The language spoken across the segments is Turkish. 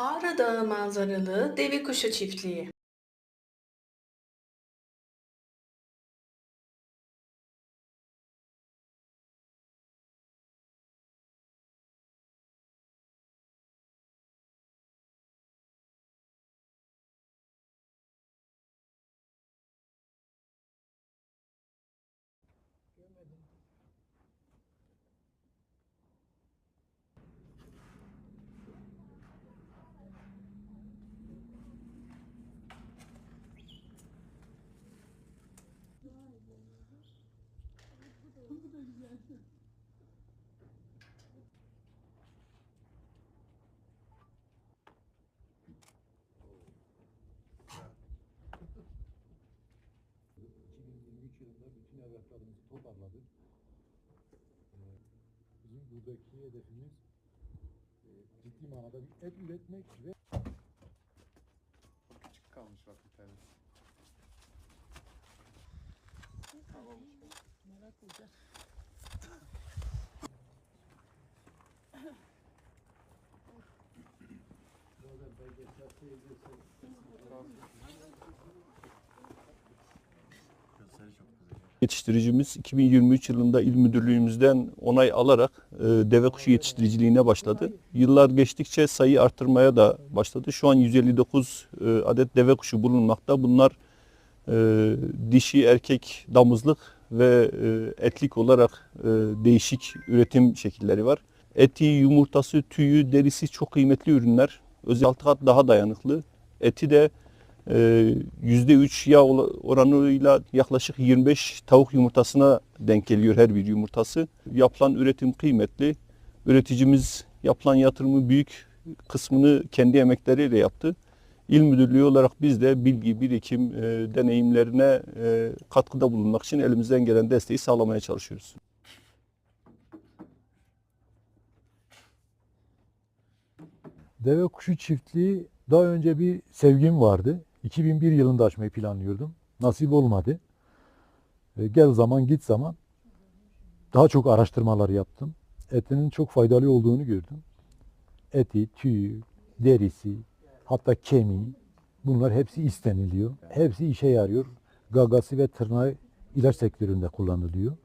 Ağrı Dağı manzaralı Deve Kuşu Çiftliği. Yılında bütün evlatlarımızı toparladık. Ee, Bizim buradaki hedefimiz e, ciddi manada bir et üretmek ve güzel. Yetiştiricimiz 2023 yılında il müdürlüğümüzden onay alarak e, deve kuşu yetiştiriciliğine başladı. Yıllar geçtikçe sayı arttırmaya da başladı. Şu an 159 e, adet deve kuşu bulunmakta. Bunlar e, dişi erkek damızlık ve e, etlik olarak e, değişik üretim şekilleri var. Eti, yumurtası, tüyü, derisi çok kıymetli ürünler. Özel altı kat daha dayanıklı. Eti de e, %3 yağ ola- oranıyla yaklaşık 25 tavuk yumurtasına denk geliyor her bir yumurtası. Yapılan üretim kıymetli. Üreticimiz yapılan yatırımı büyük kısmını kendi emekleriyle yaptı. İl müdürlüğü olarak biz de bilgi, birikim, e, deneyimlerine e, katkıda bulunmak için elimizden gelen desteği sağlamaya çalışıyoruz. deve kuşu çiftliği daha önce bir sevgim vardı. 2001 yılında açmayı planlıyordum. Nasip olmadı. E, Gel zaman git zaman daha çok araştırmalar yaptım. Etinin çok faydalı olduğunu gördüm. Eti, tüyü, derisi, hatta kemiği bunlar hepsi isteniliyor. Hepsi işe yarıyor. Gagası ve tırnağı ilaç sektöründe kullanılıyor.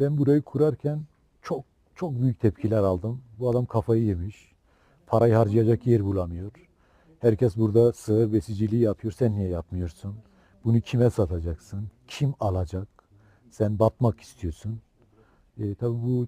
Ben burayı kurarken çok çok büyük tepkiler aldım. Bu adam kafayı yemiş. Parayı harcayacak yer bulamıyor. Herkes burada sığır besiciliği yapıyor. Sen niye yapmıyorsun? Bunu kime satacaksın? Kim alacak? Sen batmak istiyorsun. E, tabii bu